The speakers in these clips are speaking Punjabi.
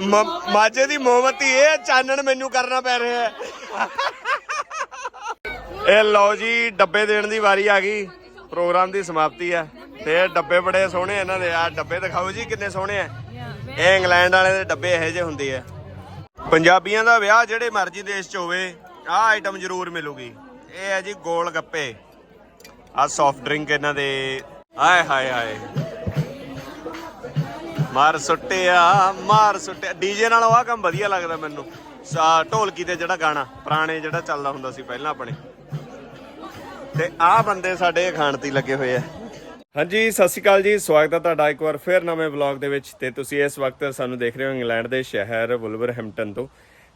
ਮ- ਮਾਝੇ ਦੀ ਮੋਮਬਤੀ ਇਹ ਚਾਨਣ ਮੈਨੂੰ ਕਰਨਾ ਪੈ ਰਿਹਾ ਹੈ। ਇਹ ਲਓ ਜੀ, ਡੱਬੇ ਦੇਣ ਦੀ ਵਾਰੀ ਆ ਗਈ। ਪ੍ਰੋਗਰਾਮ ਦੀ ਸਮਾਪਤੀ ਹੈ। ਤੇ ਇਹ ਡੱਬੇ ਬੜੇ ਸੋਹਣੇ ਇਹਨਾਂ ਦੇ। ਆ ਡੱਬੇ ਦਿਖਾਓ ਜੀ, ਕਿੰਨੇ ਸੋਹਣੇ ਆ। ਇਹ ਇੰਗਲੈਂਡ ਵਾਲੇ ਦੇ ਡੱਬੇ ਇਹੋ ਜਿਹੇ ਹੁੰਦੇ ਆ। ਪੰਜਾਬੀਆਂ ਦਾ ਵਿਆਹ ਜਿਹੜੇ ਮਰਜ਼ੀ ਦੇਸ਼ 'ਚ ਹੋਵੇ, ਆਹ ਆਈਟਮ ਜ਼ਰੂਰ ਮਿਲੂਗੀ। ਇਹ ਹੈ ਜੀ ਗੋਲ ਗੱਪੇ। ਆ ਸੌਫਟ ਡਰਿੰਕ ਇਹਨਾਂ ਦੇ। ਆਏ ਹਾਏ ਹਾਏ। ਮਾਰ ਸੁੱਟਿਆ ਮਾਰ ਸੁੱਟਿਆ। ਡੀਜੇ ਨਾਲੋਂ ਆ ਕੰਮ ਵਧੀਆ ਲੱਗਦਾ ਮੈਨੂੰ। ਢੋਲਕੀ ਤੇ ਜਿਹੜਾ ਗਾਣਾ, ਪੁਰਾਣੇ ਜਿਹੜਾ ਚੱਲਦਾ ਹੁੰਦਾ ਸੀ ਪਹਿਲਾਂ ਆਪਣੇ। ਤੇ ਆਹ ਬੰਦੇ ਸਾਡੇ ਖਾਣ ਲੱਗੇ ਹੋਏ ਆ। ਹਾਂਜੀ, ਸਤਿ ਸ਼੍ਰੀ ਅਕਾਲ ਜੀ। ਸਵਾਗਤ ਹੈ ਤੁਹਾਡਾ ਇੱਕ ਵਾਰ ਫਿਰ ਨਵੇਂ ਵਲੌਗ ਦੇ ਵਿੱਚ। ਤੇ ਤੁਸੀਂ ਇਸ ਵਕਤ ਸਾਨੂੰ ਦੇਖ ਰਹੇ ਹੋ ਇੰਗਲੈਂਡ ਦੇ ਸ਼ਹਿਰ ਵੁਲਵਰਹੈਂਪਟਨ ਤੋਂ।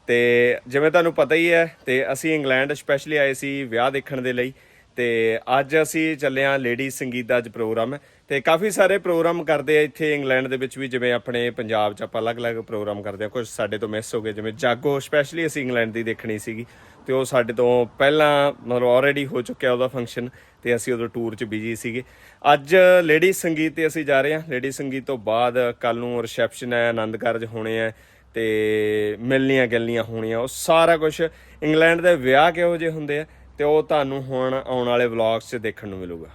ਤੇ ਜਿਵੇਂ ਤੁਹਾਨੂੰ ਪਤਾ ਹੀ ਹੈ, ਤੇ ਅਸੀਂ ਇੰਗਲੈਂਡ ਸਪੈਸ਼ਲੀ ਆਏ ਸੀ ਵਿਆਹ ਦੇਖਣ ਦੇ ਲਈ। ਤੇ ਅੱਜ ਅਸੀਂ ਚੱਲੇ ਹਾਂ ਲੇਡੀ ਸੰਗੀਤ ਦਾ ਅੱਜ ਪ੍ਰੋਗਰਾਮ ਹੈ ਤੇ ਕਾਫੀ ਸਾਰੇ ਪ੍ਰੋਗਰਾਮ ਕਰਦੇ ਆ ਇੱਥੇ ਇੰਗਲੈਂਡ ਦੇ ਵਿੱਚ ਵੀ, ਜਿਵੇਂ ਆਪਣੇ ਪੰਜਾਬ 'ਚ ਆਪਾਂ ਅਲੱਗ-ਅਲੱਗ ਪ੍ਰੋਗਰਾਮ ਕਰਦੇ ਆ। ਕੁਝ ਸਾਡੇ ਤੋਂ ਮਿਸ ਹੋ ਗਏ, ਜਿਵੇਂ ਜਾਗੋ ਸਪੈਸ਼ਲੀ ਅਸੀਂ ਇੰਗਲੈਂਡ ਦੀ ਦੇਖਣੀ ਸੀਗੀ ਤੇ ਉਹ ਸਾਡੇ ਤੋਂ ਪਹਿਲਾਂ ਮਤਲਬ ਆਲਰੇਡੀ ਹੋ ਚੁੱਕਿਆ ਉਹਦਾ ਫੰਕਸ਼ਨ ਤੇ ਅਸੀਂ ਉਦੋਂ ਟੂਰ 'ਚ ਬਿਜ਼ੀ ਸੀਗੇ। ਅੱਜ ਲੇਡੀ ਸੰਗੀਤ ਤੇ ਅਸੀਂ ਜਾ ਰਹੇ ਹਾਂ। ਲੇਡੀ ਸੰਗੀਤ ਤੋਂ ਬਾਅਦ ਕੱਲ ਨੂੰ ਰਿਸੈਪਸ਼ਨ ਹੈ, ਆਨੰਦ ਕਾਰਜ ਹੋਣੇ ਆ ਤੇ ਮਿਲਣੀਆਂ ਗਿਲਣੀਆਂ ਹੋਣੀਆਂ, ਉਹ ਸਾਰਾ ਕੁਝ ਇੰਗਲੈਂਡ ਦੇ ਵਿਆਹ ਕਿਹੋ ਜਿਹੇ ਹੁੰਦੇ ਆ ਤੇ ਉਹ ਤੁਹਾਨੂੰ ਹੁਣ ਆਉਣ ਵਾਲੇ ਵਲੌਗਸ 'ਚ ਦੇਖਣ ਨੂੰ ਮਿਲੂਗਾ।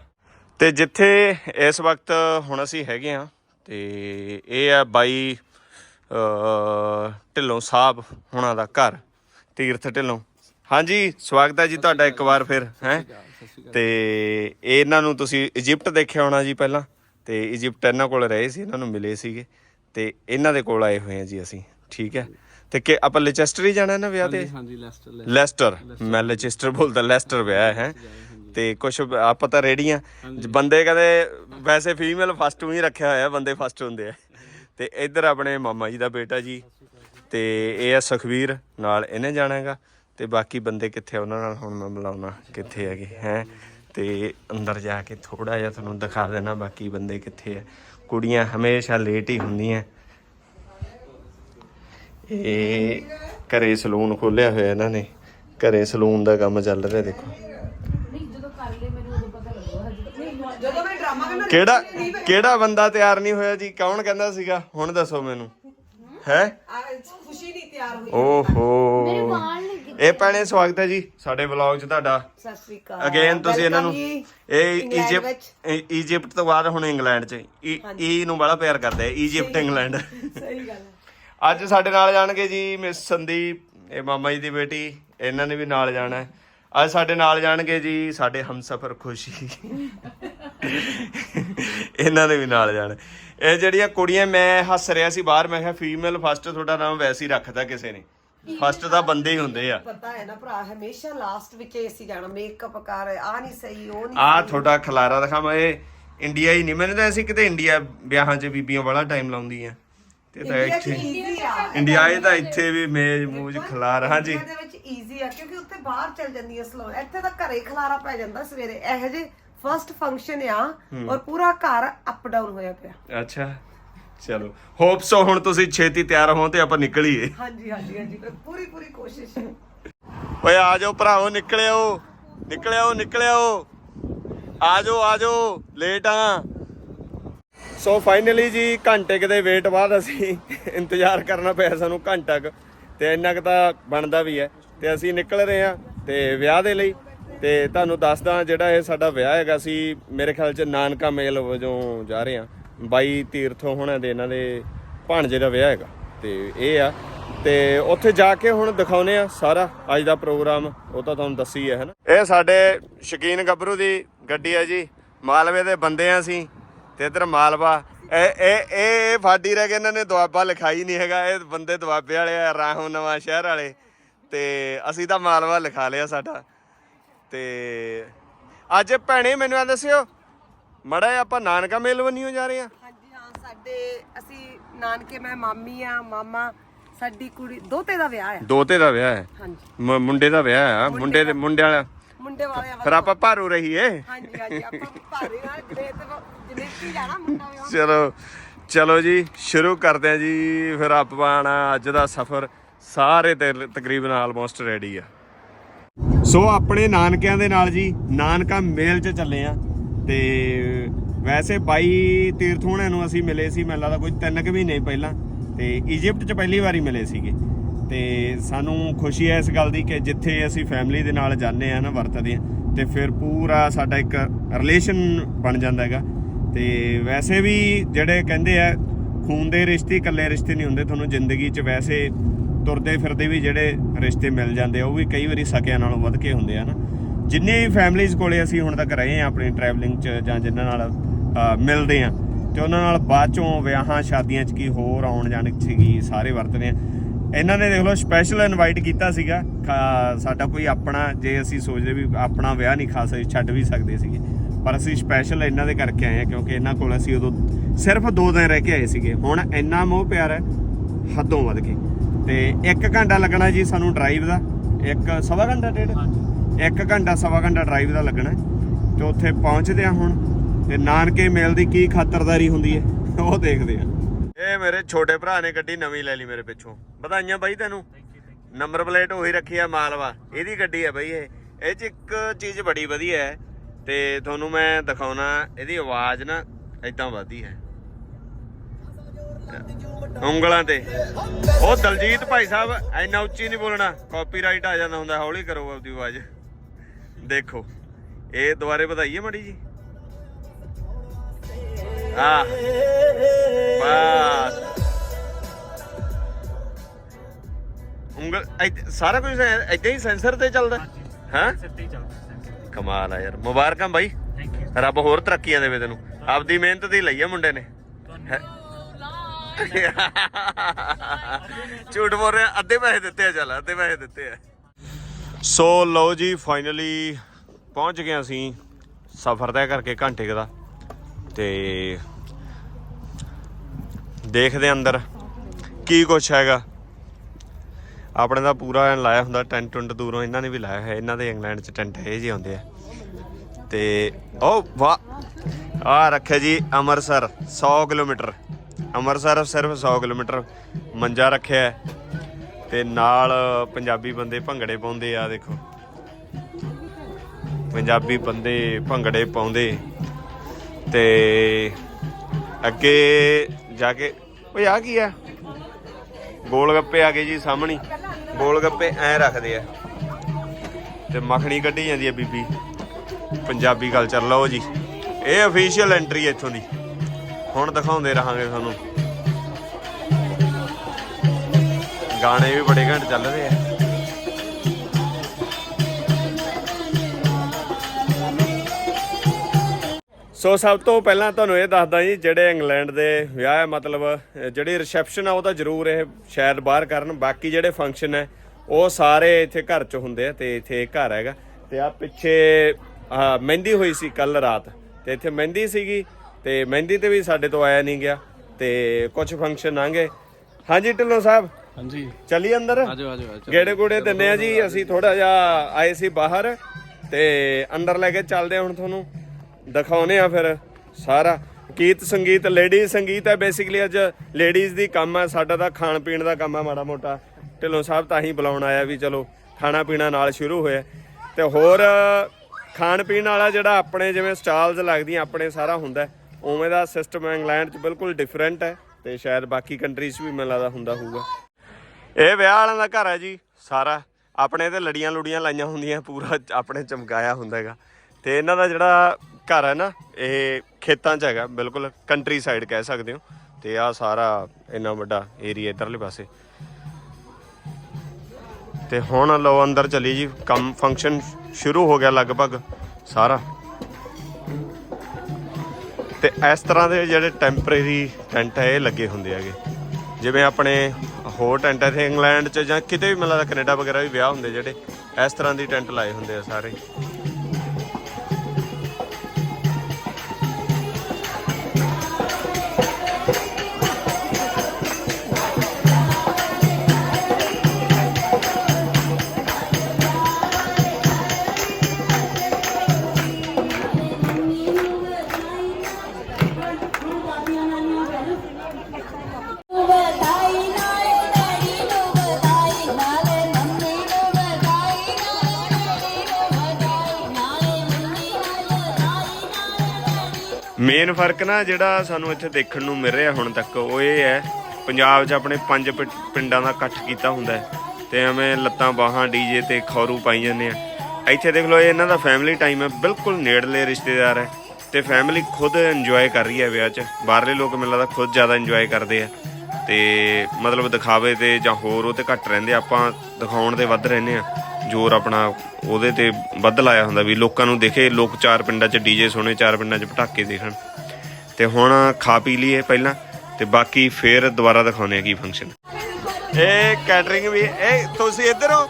ਤੇ ਜਿੱਥੇ ਇਸ ਵਕਤ ਹੁਣ ਅਸੀਂ ਹੈਗੇ ਆ ਤੇ ਇਹ ਆ ਬਾਈ ਢਿੱਲੋਂ ਸਾਹਿਬ ਹੁਣਾਂ ਦਾ ਘਰ ਤੀਰਥ ਢਿੱਲੋਂ। ਹਾਂਜੀ ਸਵਾਗਤ ਹੈ ਜੀ ਤੁਹਾਡਾ ਇੱਕ ਵਾਰ ਫਿਰ ਹੈ? ਤੇ ਇਹਨਾਂ ਨੂੰ ਤੁਸੀਂ ਇਜਿਪਟ ਦੇਖਿਆ ਹੋਣਾ ਜੀ ਪਹਿਲਾਂ ਤੇ ਇਜਿਪਟ ਇਹਨਾਂ ਕੋਲ ਰਹੇ ਸੀ ਇਹਨਾਂ ਨੂੰ ਮਿਲੇ ਸੀਗੇ ਤੇ ਇਹਨਾਂ ਦੇ ਕੋਲ ਆਏ ਹੋਏ ਆ ਜੀ ਅਸੀਂ ਠੀਕ ਹੈ? ਤੇ ਕਿ ਆਪਾਂ ਲੈਚੈਸਟਰ ਹੀ ਜਾਣਾ ਨਾ ਵਿਆਹ ਤੇ? ਹਾਂਜੀ ਲੈਸਟਰ ਲੈਸਟਰ ਮੈਂ ਲੈਚੈਸਟਰ ਬੋਲਦਾ ਲੈਸਟਰ ਵਿਆਹ ਹੈ ਤੇ ਕੁਝ ਆਪਾਂ ਤਾਂ ਰੈਡੀ ਆ। ਬੰਦੇ ਕਹਿੰਦੇ ਵੈਸੇ ਫੀਮੇਲ ਫਸਟ ਨੂੰ ਹੀ ਰੱਖਿਆ ਹੋਇਆ ਬੰਦੇ ਫਸਟ ਹੁੰਦੇ ਆ। ਤੇ ਇੱਧਰ ਆਪਣੇ ਮਾਮਾ ਜੀ ਦਾ ਬੇਟਾ ਜੀ ਤੇ ਇਹ ਆ ਸੁਖਵੀਰ ਨਾਲ ਇਹਨੇ ਜਾਣਾ ਹੈਗਾ। ਤੇ ਬਾਕੀ ਬੰਦੇ ਕਿੱਥੇ ਉਹਨਾਂ ਨਾਲ ਹੁਣ ਮੈਂ ਮਿਲਾਉਣਾ ਕਿੱਥੇ ਹੈਗੇ ਹੈ। ਤੇ ਅੰਦਰ ਜਾ ਕੇ ਥੋੜਾ ਜਿਹਾ ਤੁਹਾਨੂੰ ਦਿਖਾ ਦੇਣਾ ਬਾਕੀ ਬੰਦੇ ਕਿੱਥੇ ਆ। ਕੁੜੀਆਂ ਹਮੇਸ਼ਾ ਲੇਟ ਹੀ ਹੁੰਦੀਆਂ। ਇਹ ਘਰੇ ਸਲੂਨ ਖੋਲਿਆ ਹੋਇਆ ਇਹਨਾਂ ਨੇ। ਘਰੇ ਸਲੂਨ ਦਾ ਕੰਮ ਚੱਲ ਰਿਹਾ ਦੇਖੋ। ਜਦੋਂ ਮੈਂ ਡਰਾਮਾ ਕਰਨਾ ਕਿਹੜਾ ਕਿਹੜਾ ਬੰਦਾ ਤਿਆਰ ਨਹੀਂ ਹੋਇਆ ਜੀ? ਕੌਣ ਕਹਿੰਦਾ ਸੀਗਾ? ਹੁਣ ਦੱਸੋ ਮੈਨੂੰ। ਹੈ? ਆ, ਖੁਸ਼ੀ ਨਹੀਂ ਤਿਆਰ ਹੋਈ। ਓਹੋ। ਇਹ ਭੈਣੇ ਸਵਾਗਤ ਹੈ ਜੀ ਸਾਡੇ ਵਲੌਗ 'ਚ ਤੁਹਾਡਾ। ਸਤਿ ਸ੍ਰੀ ਅਕਾਲ। ਅਗੇਨ ਤੁਸੀਂ ਇਹਨਾਂ ਨੂੰ ਇਹ ਇਜਿਪਟ ਇਜਿਪਟ ਤੋਂ ਬਾਅਦ ਹੁਣ ਇੰਗਲੈਂਡ 'ਚ। ਈ ਨੂੰ ਬੜਾ ਪਿਆਰ ਕਰਦੇ ਆ ਇਜਿਪਟ ਇੰਗਲੈਂਡ ਸਹੀ ਗੱਲ ਹੈ। ਅੱਜ ਸਾਡੇ ਨਾਲ ਜਾਣਗੇ ਜੀ ਮਿਸ ਸੰਦੀਪ ਇਹ ਮਾਮਾ ਜੀ ਦੀ ਬੇਟੀ ਇਹਨਾਂ ਨੇ ਵੀ ਨਾਲ ਜਾਣਾ ਹੈ। ਅੱਜ ਸਾਡੇ ਨਾਲ ਜਾਣਗੇ ਜੀ ਸਾਡੇ ਹਮਸਫਰ ਖੁਸ਼ੀ। ਇਹਨਾਂ ਨੇ ਵੀ ਨਾਲ ਜਾਣਾ ਇਹ ਜਿਹੜੀਆਂ ਕੁੜੀਆਂ ਮੈਂ ਹੱਸ ਰਿਹਾ ਸੀ ਬਾਹਰ ਮੈਂ ਕਿਹਾ ਫੀਮੇਲ ਫਸਟ ਤੁਹਾਡਾ ਨਾਮ ਵੈਸੇ ਹੀ ਰੱਖਦਾ ਕਿਸੇ ਨੇ। ਫਸਟ ਤਾਂ ਬੰਦੇ ਹੀ ਹੁੰਦੇ ਆ। ਪਤਾ ਹੈ ਨਾ ਭਰਾ ਹਮੇਸ਼ਾ ਲਾਸਟ ਵਿੱਚ ਏਸੀ ਜਾਣਾ ਮੇਕਅਪ ਕਰ ਆ ਨਹੀਂ ਸਹੀ ਉਹ ਨਹੀਂ ਆ ਤੁਹਾਡਾ ਖਲਾਰਾ ਦਿਖਾਵਾਂ ਇਹ ਇੰਡੀਆ ਹੀ ਨਹੀਂ। ਮੈਨੂੰ ਤਾਂ ਅਸੀਂ ਕਿਤੇ ਇੰਡੀਆ ਵਿਆਹਾਂ 'ਚ ਬੀਬੀਆਂ ਬੜਾ ਟਾਈਮ ਲਾਉਂਦੀਆਂ ਤੇ ਤਾਂ ਇੰਡੀਆ ਚ ਇੱਥੇ ਆ। ਇੰਡੀਆ ਇਹ ਤਾਂ ਇੱਥੇ ਵੀ ਮੇਜ਼ ਮੂਜ ਖਲਾਰ ਹਾਂਜੀ। ਇੰਡੀਆ ਦੇ ਵਿੱਚ ਈਜ਼ੀ ਆ ਕਿਉਂਕਿ ਉੱਥੇ ਬਾਹਰ ਚੱਲ ਜਾਂਦੀਆਂ ਸਲੋ ਇੱਥੇ ਤਾਂ ਘਰੇ ਖਲਾਰਾ ਪੈ ਜਾਂਦਾ ਸਵੇਰੇ। ਇਹੋ ਜਿਹੇ ਫਰਸਟ ਫੰਕਸ਼ਨ ਆ ਔਰ ਪੂਰਾ ਘਰ ਅਪ ਡਾਊਨ ਹੋਇਆ ਪਿਆ। ਅੱਛਾ ਚਲੋ। ਹੋਪ ਸੋ ਹੁਣ ਤੁਸੀਂ ਛੇਤੀ ਤਿਆਰ ਹੋ ਤੇ ਆਪਾਂ ਨਿਕਲੀਏ। ਹਾਂਜੀ ਹਾਂਜੀ ਹਾਂਜੀ। ਪੂਰੀ ਪੂਰੀ ਕੋਸ਼ਿਸ਼ ਹੈ ਓਏ ਆ ਜਾਓ ਭਰਾਓ ਨਿਕਲਿਓ। ਨਿਕਲਿਓ ਨਿਕਲਿਓ। ਆ ਜਾਓ ਆ ਜਾਓ। ਲੇਟ ਆ। ਸੋ ਫਾਈਨਲੀ ਜੀ, ਘੰਟੇ ਕੁ ਦੇ ਵੇਟ ਬਾਅਦ ਅਸੀਂ ਇੰਤਜ਼ਾਰ ਕਰਨਾ ਪਿਆ ਸਾਨੂੰ ਘੰਟਾ ਕੁ। ਤੇ ਇੰਨਾ ਕੁ ਤਾਂ ਬਣਦਾ ਵੀ ਹੈ। ਤੇ ਅਸੀਂ ਨਿਕਲ ਰਹੇ ਹਾਂ ਤੇ ਵਿਆਹ ਦੇ ਲਈ। ਤੇ ਤੁਹਾਨੂੰ ਦੱਸਦਾ ਜਿਹੜਾ ਇਹ ਸਾਡਾ ਵਿਆਹ ਹੈਗਾ ਸੀ, ਮੇਰੇ ਖਿਆਲ ਚ ਨਾਨਕਾ ਮੇਲ ਵਜੋਂ ਜਾ ਰਹੇ ਹਾਂ। ਬਾਈ ਤੀਰਥੋਂ ਹੋਣਾ ਦੇ ਇਹਨਾਂ ਦੇ ਭਾਣਜੇ ਦਾ ਵਿਆਹ ਹੈਗਾ। ਤੇ ਇਹ ਆ। ਤੇ ਉੱਥੇ ਜਾ ਕੇ ਹੁਣ ਦਿਖਾਉਨੇ ਆ ਸਾਰਾ। ਅੱਜ ਦਾ ਪ੍ਰੋਗਰਾਮ, ਉਹ ਤਾਂ ਤੁਹਾਨੂੰ ਦੱਸੀ ਹੈ, ਹਨਾ। ਇਹ ਸਾਡੇ ਸ਼ਕੀਨ ਗੱਭਰੂ ਦੀ ਗੱਡੀ ਹੈ ਜੀ। ਮਾਲਵੇ ਦੇ ਬੰਦੇ ਆ ਅਸੀਂ। ਤੇ ਇਧਰ ਮਾਲਵਾ ਇਹ ਇਹ ਇਹ ਫਾਡੀ ਰਹਿ ਗਏ ਇਹਨਾਂ ਨੇ ਦੁਆਬਾ ਲਿਖਾਈ ਨਹੀਂ ਹੈਗਾ ਇਹ ਬੰਦੇ ਦੁਆਬੇ ਵਾਲੇ ਆ ਰਾਹੋਂ ਨਵਾਂ ਸ਼ਹਿਰ ਵਾਲੇ ਤੇ ਅਸੀਂ ਤਾਂ ਮਾਲਵਾ ਲਿਖਾ ਲਿਆ ਸਾਡਾ। ਤੇ ਅੱਜ ਭੈਣੇ ਮੈਨੂੰ ਆ ਦੱਸਿਓ ਮੜਾ ਆਪਾਂ ਨਾਨਕਾ ਮੇਲ ਬੰਨਿਓ ਜਾ ਰਹੇ ਆ ਹਾਂਜੀ ਹਾਂ ਸਾਡੇ ਅਸੀਂ ਨਾਨਕੇ ਮੈਂ ਮਾਮੀ ਆ ਮਾਮਾ ਸਾਡੀ ਕੁੜੀ ਦੋਤੇ ਦਾ ਵਿਆਹ ਆ। ਦੋਤੇ ਦਾ ਵਿਆਹ ਹੈ? ਹਾਂਜੀ। ਮੁੰਡੇ ਦਾ ਵਿਆਹ ਆ ਮੁੰਡੇ ਦੇ ਮੁੰਡੇ ਵਾਲਾ। ਮੁੰਡੇ ਵਾਲੇ ਆ ਫਿਰ ਆਪਾਂ ਭਾਰੂ ਰਹੀਏ। ਹਾਂਜੀ ਹਾਂਜੀ ਆਪਾਂ ਭਾਰੇ ਨਾਲ ਜਨੇਤ ਜਨੇਤੀ ਜਾਣਾ ਮੁੰਡਾ ਵਿਆਹ ਚਲੋ ਚਲੋ ਜੀ, ਸ਼ੁਰੂ ਕਰਦੇ ਆ ਜੀ, ਫਿਰ ਆਪਾਂ ਅੱਜ ਦਾ ਸਫ਼ਰ। ਸਾਰੇ ਤੇ ਤਕਰੀਬਨ ਆਲਮੋਸਟ ਰੈਡੀ ਆ। ਸੋ ਆਪਣੇ ਨਾਨਕਿਆਂ ਦੇ ਨਾਲ ਜੀ, ਨਾਨਕਾ ਮੇਲ 'ਚ ਚੱਲੇ ਆ ਤੇ ਵੈਸੇ ਬਾਈ ਤੀਰਥ ਹੋਣਿਆਂ ਨੂੰ ਅਸੀਂ ਮਿਲੇ ਸੀ, ਮੈਨੂੰ ਲੱਗਦਾ ਕੋਈ 3 ਕੁ ਮਹੀਨੇ ਪਹਿਲਾਂ। ਤੇ ਇਜੀਪਟ 'ਚ ਪਹਿਲੀ ਵਾਰੀ ਮਿਲੇ ਸੀਗੇ। ਤੇ ਸਾਨੂੰ ਖੁਸ਼ੀ ਹੈ ਇਸ ਗੱਲ ਦੀ ਕਿ ਜਿੱਥੇ ਅਸੀਂ ਫੈਮਿਲੀ ਦੇ ਨਾਲ ਜਾਂਦੇ ਆ ਨਾ, ਵਰਤਦੇ ਆ ਤੇ ਫਿਰ ਪੂਰਾ ਸਾਡਾ ਇੱਕ ਰਿਲੇਸ਼ਨ ਬਣ ਜਾਂਦਾ ਹੈਗਾ। ਤੇ ਵੈਸੇ ਵੀ ਜਿਹੜੇ ਕਹਿੰਦੇ ਆ, ਖੂਨ ਦੇ ਰਿਸ਼ਤੇ ਇਕੱਲੇ ਰਿਸ਼ਤੇ ਨਹੀਂ ਹੁੰਦੇ, ਤੁਹਾਨੂੰ ਜ਼ਿੰਦਗੀ 'ਚ ਵੈਸੇ ਤੁਰਦੇ ਫਿਰਦੇ ਵੀ ਜਿਹੜੇ ਰਿਸ਼ਤੇ ਮਿਲ ਜਾਂਦੇ ਆ, ਉਹ ਵੀ ਕਈ ਵਾਰੀ ਸਕਿਆਂ ਨਾਲੋਂ ਵੱਧ ਕੇ ਹੁੰਦੇ ਆ ਨਾ। ਜਿੰਨੇ ਵੀ ਫੈਮਲੀਜ਼ ਕੋਲੇ ਅਸੀਂ ਹੁਣ ਤੱਕ ਰਹੇ ਆ ਆਪਣੀ ਟਰੈਵਲਿੰਗ 'ਚ ਜਾਂ ਜਿਨ੍ਹਾਂ ਨਾਲ ਮਿਲਦੇ ਆ ਤੇ ਉਹਨਾਂ ਨਾਲ ਬਾਅਦ ਚੋਂ ਵਿਆਹਾਂ, ਸ਼ਾਦੀਆਂ 'ਚ ਕੀ ਹੋਰ ਆਉਣ ਜਾਣ 'ਚ ਸੀਗੀ ਸਾਰੇ ਵਰਤਦੇ ਆ ਇਹਨਾਂ ਨੇ ਦੇਖ ਲਓ ਸਪੈਸ਼ਲ ਇਨਵਾਈਟ ਕੀਤਾ ਸੀਗਾ ਸਾਡਾ ਕੋਈ ਆਪਣਾ, ਜੇ ਅਸੀਂ ਸੋਚਦੇ ਵੀ ਆਪਣਾ ਵਿਆਹ ਨਹੀਂ ਖਾ ਸਕਦੇ ਛੱਡ ਵੀ ਸਕਦੇ ਸੀਗੇ। ਪਰ ਅਸੀਂ ਸਪੈਸ਼ਲ ਇਹਨਾਂ ਦੇ ਕਰਕੇ ਆਏ ਆ ਕਿਉਂਕਿ ਇਹਨਾਂ ਕੋਲ ਅਸੀਂ ਉਦੋਂ ਸਿਰਫ 2 ਦਿਨ ਰਹਿ ਕੇ ਆਏ ਸੀਗੇ। ਹੁਣ ਇੰਨਾ ਮੋਹ ਪਿਆਰ ਹੈ ਹੱਦੋਂ ਵੱਧ ਕੇ। ਤੇ 1 ਘੰਟਾ ਲੱਗਣਾ ਜੀ ਸਾਨੂੰ ਡਰਾਈਵ ਦਾ। ਇੱਕ ਸਵਾ ਘੰਟਾ ਡੇਢ? ਇੱਕ ਘੰਟਾ ਸਵਾ ਘੰਟਾ ਡਰਾਈਵ ਦਾ ਲੱਗਣਾ। ਤੇ ਉੱਥੇ ਪਹੁੰਚਦੇ ਆ ਹੁਣ। ਤੇ ਨਾਨਕੇ ਮੇਲ ਦੀ ਕੀ ਖਾਤਰਦਾਰੀ ਹੁੰਦੀ ਹੈ ਉਹ ਦੇਖਦੇ ਆ ਇਹ ਮੇਰੇ ਛੋਟੇ ਭਰਾ ਨੇ ਗੱਡੀ ਨਵੀਂ ਲੈ ਲਈ ਮੇਰੇ ਪਿੱਛੋਂ। ਵਧਾਈਆਂ ਬਾਈ ਤੈਨੂੰ। ਨੰਬਰ ਪਲੇਟ ਉਹੀ ਰੱਖੀ ਆ ਮਾਲਵਾ। ਇਹਦੀ ਗੱਡੀ ਹੈ ਬਾਈ ਇਹ। ਇਹ ਚ ਇੱਕ ਚੀਜ਼ ਬੜੀ ਵਧੀਆ ਹੈ ਤੇ ਤੁਹਾਨੂੰ ਮੈਂ ਦਿਖਾਉਣਾ ਇਹਦੀ ਆਵਾਜ਼ ਨਾ ਇਦਾਂ ਵੱਧਦੀ ਹੈ। ਉਂਗਲਾਂ ਤੇ। ਉਹ ਦਲਜੀਤ ਭਾਈ ਸਾਹਿਬ ਐਨਾ ਉੱਚੀ ਨਹੀਂ ਬੋਲਣਾ ਕਾਪੀਰਾਈਟ ਆ ਜਾਂਦਾ ਹੁੰਦਾ ਹੌਲੀ ਕਰੋ ਆਪਦੀ ਆਵਾਜ਼। ਦੇਖੋ ਇਹ ਦੁਬਾਰੇ ਵਧਾਈਏ ਮੜੀ ਜੀ। ਆ ਬਸ। ਉਂਗਲ ਸਾਰਾ ਕੁਝ ਇਦਾਂ ਹੀ ਸੈਂਸਰ ਤੇ ਚੱਲਦਾ ਹਾਂ? ਸੱਤੇ ਚੱਲਦਾ। ਕਮਾਲ ਆ ਯਾਰ। ਮੁਬਾਰਕਾਂ ਬਾਈ। ਥੈਂਕ ਯੂ ਰੱਬ ਹੋਰ ਤਰੱਕੀਆਂ ਦੇਵੇ ਤੈਨੂੰ। ਆਪਦੀ ਮਿਹਨਤ ਦੀ ਲਈ ਆ ਮੁੰਡੇ ਨੇ? ਝੂਠ ਬੋਲ ਰਿਹਾ ਅੱਧੇ ਪੈਸੇ ਦਿੱਤੇ ਆ ਚੱਲ ਅੱਧੇ ਪੈਸੇ ਦਿੱਤੇ ਆ। ਸੋ ਲਓ ਜੀ ਫਾਈਨਲੀ ਪਹੁੰਚ ਗਏ ਅਸੀਂ ਸਫ਼ਰ ਤੈਅ ਕਰਕੇ ਘੰਟੇ ਦਾ। ਤੇ ਦੇਖਦੇ ਅੰਦਰ ਕੀ ਕੁਛ ਹੈਗਾ। ਆਪਣੇ ਦਾ ਪੂਰਾ ਐਨ ਲਾਇਆ ਹੁੰਦਾ, ਟੈਂਟ ਟੁੰਟ ਦੂਰੋਂ ਇਹਨਾਂ ਨੇ ਵੀ ਲਾਇਆ ਹੈ ਇਹਨਾਂ ਦੇ ਇੰਗਲੈਂਡ 'ਚ ਟੈਂਟ ਇਹ ਜਿਹੇ ਹੁੰਦੇ ਆ। ਤੇ ਓ ਵਾਹ, ਆ ਰੱਖਿਆ ਜੀ ਅੰਮ੍ਰਿਤਸਰ 100 ਕਿਲੋਮੀਟਰ। ਅੰਮ੍ਰਿਤਸਰ ਸਿਰਫ 100 ਕਿਲੋਮੀਟਰ ਮੰਜਾ ਰੱਖਿਆ ਤੇ ਨਾਲ ਪੰਜਾਬੀ ਬੰਦੇ ਭੰਗੜੇ ਪਾਉਂਦੇ ਆ, ਦੇਖੋ। ਪੰਜਾਬੀ ਬੰਦੇ ਭੰਗੜੇ ਪਾਉਂਦੇ। ਤੇ ਅੱਗੇ ਜਾ ਕੇ, ਓਏ ਆ ਕੀ ਆ? ਗੋਲ ਗੱਪੇ ਆ ਗਏ ਜੀ ਸਾਹਮਣੇ। ਗੋਲ ਗੱਪੇ ਐ ਰੱਖਦੇ ਆ। ਤੇ ਮੱਖਣੀ ਕੱਢੀ ਜਾਂਦੀ ਆ ਬੀਬੀ। ਪੰਜਾਬੀ ਕਲਚਰ ਲਓ ਜੀ। ਇਹ ਅਫੀਸ਼ੀਅਲ ਐਂਟਰੀ ਇੱਥੋਂ ਦੀ। ਹੁਣ ਦਿਖਾਉਂਦੇ ਰਹਾਂਗੇ ਤੁਹਾਨੂੰ। ਗਾਣੇ ਵੀ ਬੜੇ ਘੰਟ ਚੱਲ ਰਹੇ ਆ। ਸੋ ਸਭ ਤੋਂ ਪਹਿਲਾਂ ਤੁਹਾਨੂੰ ਇਹ ਦੱਸਦਾ ਜੀ ਜਿਹੜੇ ਇੰਗਲੈਂਡ ਦੇ ਵਿਆਹ ਹੈ ਮਤਲਬ ਜਿਹੜੀ ਰਿਸੈਪਸ਼ਨ ਆ ਉਹ ਤਾਂ ਜ਼ਰੂਰ ਇਹ ਸ਼ਾਇਦ ਬਾਹਰ ਕਰਨ। ਬਾਕੀ ਜਿਹੜੇ ਫੰਕਸ਼ਨ ਹੈ ਉਹ ਸਾਰੇ ਇੱਥੇ ਘਰ 'ਚ ਹੁੰਦੇ ਆ ਤੇ ਇੱਥੇ ਘਰ ਹੈਗਾ। ਤੇ ਆ ਪਿੱਛੇ ਮਹਿੰਦੀ ਹੋਈ ਸੀ ਕੱਲ ਰਾਤ। ਤੇ ਇੱਥੇ ਮਹਿੰਦੀ ਸੀਗੀ ਤੇ ਮਹਿੰਦੀ ਤੇ ਵੀ ਸਾਡੇ ਤੋਂ ਆਇਆ ਨਹੀਂ ਗਿਆ। ਤੇ ਕੁਝ ਫੰਕਸ਼ਨ ਆਂਗੇ ਹਾਂਜੀ ਢਿੱਲੋਂ ਸਾਹਿਬ? ਹਾਂਜੀ। ਚੱਲੀ ਅੰਦਰ? ਆਜੋ ਆਜੋ ਆਜੋ ਗੇੜੇ ਗੂੜੇ ਦਿੰਨੇ ਆ ਜੀ ਅਸੀਂ ਥੋੜਾ ਜਿਹਾ ਆਏ ਸੀ ਬਾਹਰ। ਤੇ ਅੰਦਰ ਲੈ ਕੇ ਚੱਲਦੇ ਹੁਣ ਤੁਹਾਨੂੰ। ਦਿਖਾਉਨੇ ਆ ਫਿਰ ਸਾਰਾ। ਗੀਤ ਸੰਗੀਤ ਲੇਡੀਜ਼ ਸੰਗੀਤ ਹੈ ਬੇਸਿਕਲੀ ਅੱਜ। ਲੇਡੀਜ਼ ਦੀ ਕੰਮ ਹੈ, ਸਾਡਾ ਤਾਂ ਖਾਣ ਪੀਣ ਦਾ ਕੰਮ ਹੈ ਮਾੜਾ ਮੋਟਾ। ਢਿੱਲੋਂ ਸਾਹਿਬ ਤਾਂ ਹੀ ਬੁਲਾਉਣ ਆਇਆ ਵੀ ਚਲੋ, ਖਾਣਾ ਪੀਣਾ ਨਾਲ ਸ਼ੁਰੂ ਹੋਇਆ। ਤੇ ਹੋਰ, ਖਾਣ ਪੀਣ ਵਾਲਾ ਜਿਹੜਾ ਆਪਣੇ ਜਿਵੇਂ ਸਟਾਲਸ ਲੱਗਦੀਆਂ, ਆਪਣੇ ਸਾਰਾ ਹੁੰਦਾ ਉਵੇਂ ਦਾ ਸਿਸਟਮ ਇੰਗਲੈਂਡ 'ਚ ਬਿਲਕੁਲ ਡਿਫਰੈਂਟ ਹੈ ਤੇ ਸ਼ਾਇਦ ਬਾਕੀ ਕੰਟਰੀਜ਼ 'ਚ ਵੀ ਮੈਨੂੰ ਲੱਗਦਾ ਹੁੰਦਾ ਹੋਊਗਾ। ਇਹ ਵਿਆਹ ਵਾਲਿਆਂ ਦਾ ਘਰ ਹੈ ਜੀ, ਸਾਰਾ। ਆਪਣੇ ਤੇ ਲੜੀਆਂ ਲੁੜੀਆਂ ਲਾਈਆਂ ਹੁੰਦੀਆਂ, ਪੂਰਾ ਆਪਣੇ ਚਮਕਾਇਆ ਹੁੰਦਾ ਹੈਗਾ। ਤੇ ਇਹਨਾਂ ਦਾ ਜਿਹੜਾ ਘਰ ਹੈ ਨਾ, ਇਹ ਖੇਤਾਂ 'ਚ ਹੈਗਾ, ਬਿਲਕੁਲ ਕੰਟਰੀ ਸਾਈਡ ਕਹਿ ਸਕਦੇ ਹੋ। ਤੇ ਆ ਸਾਰਾ ਇੰਨਾ ਵੱਡਾ ਏਰੀਆ ਇਧਰਲੇ ਪਾਸੇ। ਤੇ ਹੁਣ ਲਓ ਅੰਦਰ ਚਲੀ ਜੀ, ਕੰਮ ਫੰਕਸ਼ਨ ਸ਼ੁਰੂ ਹੋ ਗਿਆ ਲਗਭਗ ਸਾਰਾ। ਤੇ ਇਸ ਤਰ੍ਹਾਂ ਦੇ ਜਿਹੜੇ ਟੈਂਪਰੇਰੀ ਟੈਂਟ ਹੈ, ਇਹ ਲੱਗੇ ਹੁੰਦੇ ਹੈਗੇ। ਜਿਵੇਂ ਆਪਣੇ ਹੋਰ ਟੈਂਟ ਇੱਥੇ ਇੰਗਲੈਂਡ 'ਚ ਜਾਂ ਕਿਤੇ ਵੀ ਮਿਲਦਾ ਕੈਨੇਡਾ ਵਗੈਰਾ ਵੀ ਵਿਆਹ ਹੁੰਦੇ ਜਿਹੜੇ, ਇਸ ਤਰ੍ਹਾਂ ਦੀ ਟੈਂਟ ਲਾਏ ਹੁੰਦੇ ਆ ਸਾਰੇ। ਫ਼ਰਕ ਨਾ ਜਿਹੜਾ ਸਾਨੂੰ ਇੱਥੇ ਦੇਖਣ ਨੂੰ ਮਿਲ ਰਿਹਾ ਹੁਣ ਤੱਕ, ਉਹ ਇਹ ਹੈ, ਪੰਜਾਬ 'ਚ ਆਪਣੇ ਪੰਜ ਪਿੰਡਾਂ ਦਾ ਇਕੱਠ ਕੀਤਾ ਹੁੰਦਾ ਹੈ ਤੇ ਐਵੇਂ ਲੱਤਾਂ ਬਾਹਾਂ ਡੀਜੇ ਤੇ ਖੌਰੂ ਪਾਈ ਜਾਂਦੇ ਆ। ਇੱਥੇ ਦੇਖ ਲਓ, ਇਹ ਇਹਨਾਂ ਦਾ ਫੈਮਿਲੀ ਟਾਈਮ ਹੈ, ਬਿਲਕੁਲ ਨੇੜਲੇ ਰਿਸ਼ਤੇਦਾਰ ਹੈ ਤੇ ਫੈਮਿਲੀ ਖੁਦ ਇੰਜੋਏ ਕਰ ਰਹੀ ਹੈ ਵਿਆਹ 'ਚ। ਬਾਹਰਲੇ ਲੋਕ ਮੈਨੂੰ ਲੱਗਦਾ ਖੁਦ ਜ਼ਿਆਦਾ ਇੰਜੋਏ ਕਰਦੇ ਆ ਤੇ ਮਤਲਬ ਦਿਖਾਵੇ ਤੇ ਜਾਂ ਹੋਰ ਉਹ ਤੇ ਘੱਟ ਰਹਿੰਦੇ ਆਪਾਂ ਦਿਖਾਉਣ ਤੇ ਵੱਧ ਰਹਿੰਦੇ ਆ। ਜੋਰ ਆਪਣਾ ਉਹਦੇ ਤੇ ਵੱਧ ਲਾਇਆ ਹੁੰਦਾ ਵੀ ਲੋਕਾਂ ਨੂੰ ਦੇਖੇ, ਲੋਕ ਚਾਰ ਪਿੰਡਾਂ 'ਚ ਡੀਜੇ ਸੁਣੇ, ਚਾਰ ਪਿੰਡਾਂ 'ਚ ਪਟਾਕੇ ਦੇਖਣ। ਤੇ ਹੁਣ ਖਾ ਪੀ ਲਈਏ ਪਹਿਲਾਂ ਤੇ ਬਾਕੀ ਫੇਰ ਦੁਬਾਰਾ ਦਿਖਾਉਣੇ ਆ ਕੀ ਫੰਕਸ਼ਨ ਇਹ ਕੈਟਰਿੰਗ ਵੀ ਇਹ ਤੁਸੀਂ ਇੱਧਰ ਹੋ?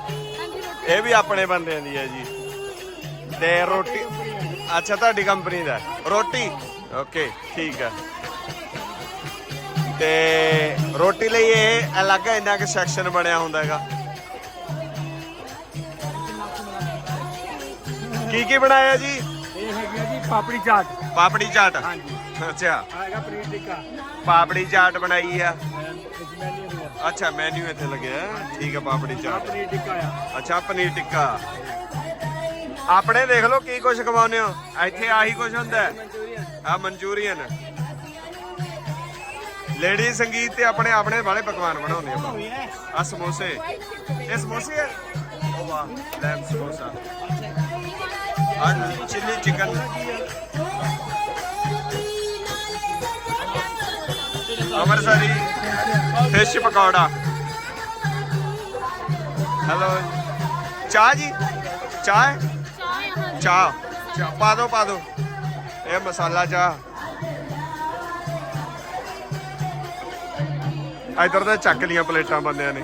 ਇਹ ਵੀ ਆਪਣੇ ਬੰਦਿਆਂ ਦੀ ਹੈ ਜੀ। ਤੇ ਰੋਟੀ ਅੱਛਾ ਤੁਹਾਡੀ ਕੰਪਨੀ ਦਾ। ਰੋਟੀ? ਓਕੇ ਠੀਕ ਹੈ। ਤੇ ਰੋਟੀ ਲਈ ਇਹ ਅਲੱਗ ਇੰਨਾ ਕਿ ਸੈਕਸ਼ਨ ਬਣਿਆ ਹੁੰਦਾ ਹੈਗਾ। ਕੀ ਕੀ ਬਣਾਇਆ ਜੀ? ਇਹ ਹੈਗੀ ਆ ਜੀ ਪਾਪੜੀ ਚਾਟ। ਪਾਪੜੀ ਚਾਟ। ਹਾਂਜੀ। ਅੱਛਾ ਆਏਗਾ ਪਨੀਰ ਟਿੱਕਾ। ਪਾਪੜੀ ਚਾਟ ਬਣਾਈ ਆ। ਆ। ਅੱਛਾ ਮੈਨੂ ਇੱਥੇ ਲੱਗਿਆ। ਠੀਕ ਹੈ ਪਾਪੜੀ ਚਾਟ। ਪਨੀਰ ਟਿੱਕਾ ਆ। ਅੱਛਾ ਪਨੀਰ ਟਿੱਕਾ। ਆਪਣੇ ਦੇਖ ਲਓ ਕੀ ਕੁਝ ਖਵਾਉਂਦੇ ਹੋ। ਇੱਥੇ ਆਹੀ ਕੁਝ ਹੁੰਦਾ ਆ ਮਨਚੂਰੀਅਨ। ਲੇਡੀ ਸੰਗੀਤ ਤੇ ਆਪਣੇ ਆਪਣੇ ਵਾਲੇ ਪਕਵਾਨ ਬਣਾਉਂਦੇ ਆ। ਆ ਸਮੋਸੇ। ਇਹ ਸਮੋਸੇ ਹੈ ਉਹ ਵਾਹ ਲੈਮ ਸਮੋਸਾ। ਆ chilli chicken. Amritsari fish pakora. Hello ਚਾਹ ਜੀ? ਚਾਹ ਚਾਹ। ਚਾਹ। ਪਾ ਦੋ ਪਾ ਦੋ। ਇਹ ਮਸਾਲਾ ਚਾਹ। ਇਧਰ ਤਾਂ ਚੱਕ ਲੀਆਂ ਪਲੇਟਾਂ ਬੰਦਿਆਂ ਨੇ।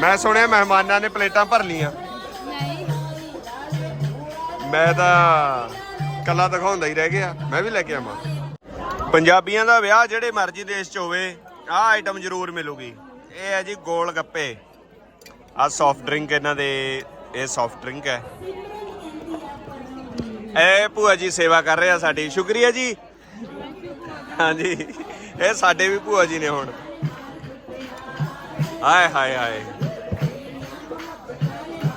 ਮੈਂ ਸੁਣਿਆ ਮਹਿਮਾਨਾਂ ਨੇ ਪਲੇਟਾਂ ਭਰ ਲੀਆਂ। ਮੈਂ ਤਾਂ ਕੱਲਾ ਦਿਖਾਉਂਦਾ ਹੀ ਰਹਿ ਗਿਆ। ਮੈਂ ਵੀ ਲੈ ਕੇ ਆਵਾਂ। ਪੰਜਾਬੀਆਂ ਦਾ ਵਿਆਹ ਜਿਹੜੇ ਮਰਜ਼ੀ ਦੇਸ਼ 'ਚ ਹੋਵੇ, ਆਹ ਆਈਟਮ ਜ਼ਰੂਰ ਮਿਲੂਗੀ। ਇਹ ਹੈ ਜੀ ਗੋਲ ਗੱਪੇ। ਆਹ ਸੌਫਟ ਡਰਿੰਕ ਇਹਨਾਂ ਦੇ, ਇਹ ਸੌਫਟ ਡਰਿੰਕ ਹੈ। ਇਹ ਭੂਆ ਜੀ ਸੇਵਾ ਕਰ ਰਹੇ ਆ ਸਾਡੀ। ਸ਼ੁਕਰੀਆ ਜੀ। ਹਾਂਜੀ, ਇਹ ਸਾਡੇ ਵੀ ਭੂਆ ਜੀ ਨੇ ਹੁਣ। ਹਾਏ ਹਾਏ ਹਾਏ।